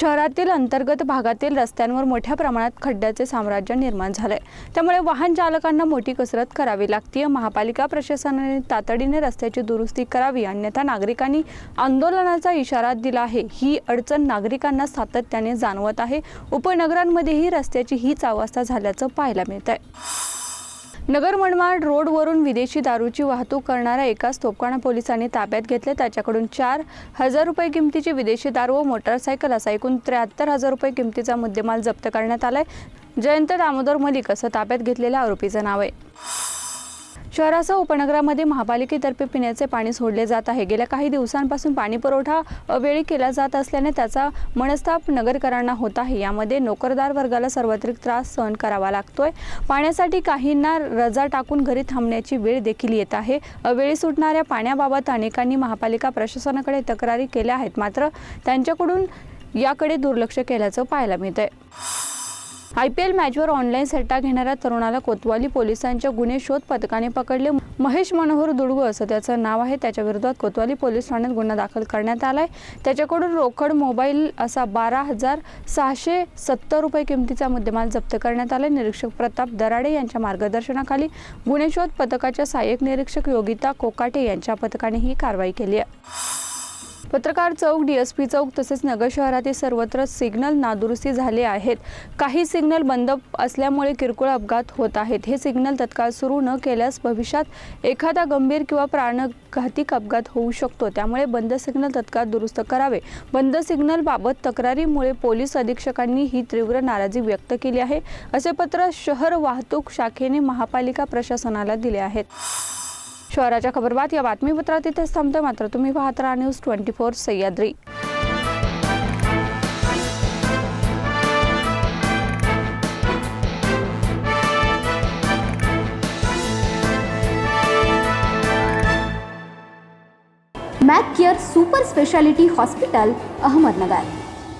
शहरातील अंतर्गत भागातील रस्त्यांवर मोठ्या प्रमाणात खड्ड्याचे साम्राज्य निर्माण झाले. त्यामुळे वाहन चालकांना मोठी कसरत करावी लागते महापालिका प्रशासनाने तातडीने रस्त्याची दुरुस्ती करावी. अन्यथा नागरिकांनी आंदोलनाचा इशारा दिला आहे. ही अडचण नागरिकांना सातत्याने जाणवत आहे. उपनगरांमध्येही रस्त्याची हीच अवस्था झाल्याचं पाहायला मिळत आहे नगर मनमाड रोडवरून विदेशी दारूची वाहतूक करणाऱ्या एकाच तोपखाना पोलिसांनी ताब्यात घेतले. त्याच्याकडून चार हजार रुपये किमतीची विदेशी दारू व मोटारसायकल असा एकूण त्र्याहत्तर हजार रुपये किमतीचा मुद्देमाल जप्त करण्यात आलाय. जयंत दामोदर मलिक असं ताब्यात घेतलेल्या आरोपीचं नाव आहे. शहरासह उपनगरामध्ये महापालिकेतर्फे पिण्याचे पाणी सोडले जात आहे. गेल्या काही दिवसांपासून पाणी पुरवठा अवेळी केला जात असल्याने त्याचा मनस्ताप नगरकरांना होत आहे. यामध्ये नोकरदार वर्गाला सर्वाधिक त्रास सहन करावा लागतोय. पाण्यासाठी काहींना रजा टाकून घरी थांबण्याची वेळ देखील येत आहे. अवेळी सुटणाऱ्या पाण्याबाबत अनेकांनी महापालिका प्रशासनाकडे तक्रारी केल्या आहेत. मात्र त्यांच्याकडून याकडे दुर्लक्ष केल्याचं पाहायला मिळतंय. आय पी एल मॅचवर ऑनलाईन सट्टा घेणाऱ्या तरुणाला कोतवाली पोलिसांच्या गुन्हे शोध पथकाने पकडले. महेश मनोहर दुडगू असं त्याचं नाव आहे. त्याच्या विरोधात कोतवाली पोलीस ठाण्यात गुन्हा दाखल करण्यात आलाय. त्याच्याकडून रोकड मोबाईल असा बारा हजार सहाशे सत्तर रुपये किमतीचा मुद्देमाल जप्त करण्यात आलाय. निरीक्षक प्रताप दराडे यांच्या मार्गदर्शनाखाली गुन्हे शोध पथकाच्या सहाय्यक निरीक्षक योगिता कोकाटे यांच्या पथकाने ही कारवाई केली आहे. पत्रकार चौक डीएसपी चौक तसेच नगर शहरातील सर्वत्र सिग्नल नादुरुस्ती झाले आहेत. काही सिग्नल बंद असल्यामुळे किरकोळ अपघात होत आहेत. हे सिग्नल तत्काळ सुरू न केल्यास भविष्यात एखादा गंभीर किंवा प्राणघातिक अपघात होऊ शकतो. त्यामुळे बंद सिग्नल तत्काळ दुरुस्त करावे. बंद सिग्नल बाबत तक्रारीमुळे पोलीस अधीक्षकांनी ही तीव्र नाराजी व्यक्त केली आहे असे पत्र शहर वाहतूक शाखेने महापालिका प्रशासनाला दिले आहेत. शहराच्या खबरबात या बातमीपत्रात इथेच थांबते मात्र तुम्ही पाहत राहा news twenty four Sahyadri. Mac Care super speciality hospital Ahmednagar.